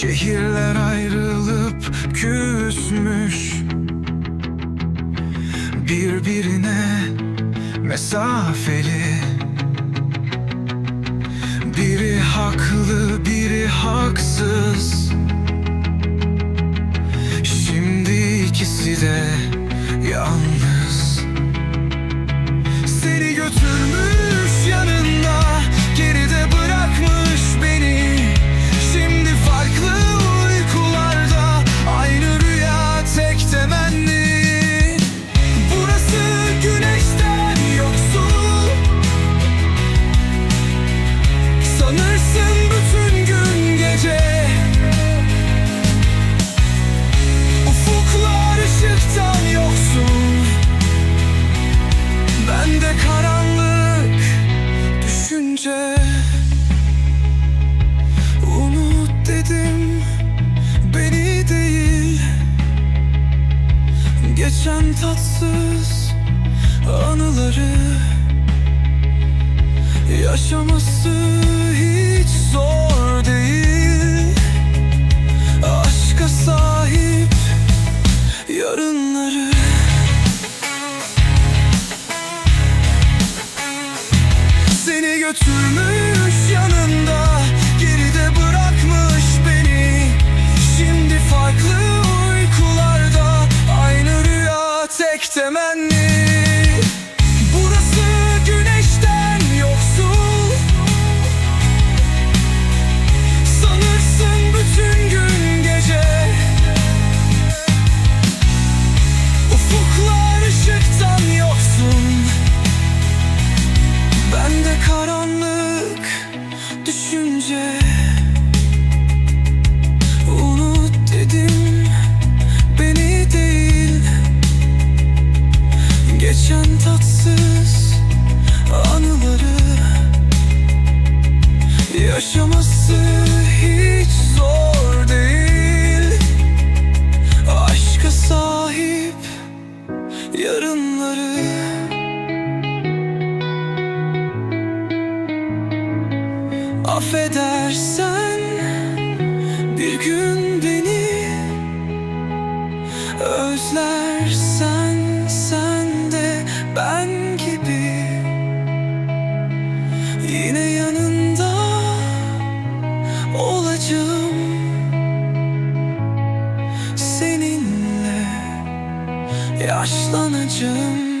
Şehirler ayrılıp küsmüş. Birbirine mesafeli. Biri haklı biri haksız. Şimdi ikisi de yalnız. Seni götürmüş Geçen tatsız anıları Yaşaması hiç zor değil. Aşka sahip yarınları. Seni götürmüş tatsız anıları. Yaşaması hiç zor değil. Aşka sahip yarınları. Affedersen bir gün Yaşlanacağım.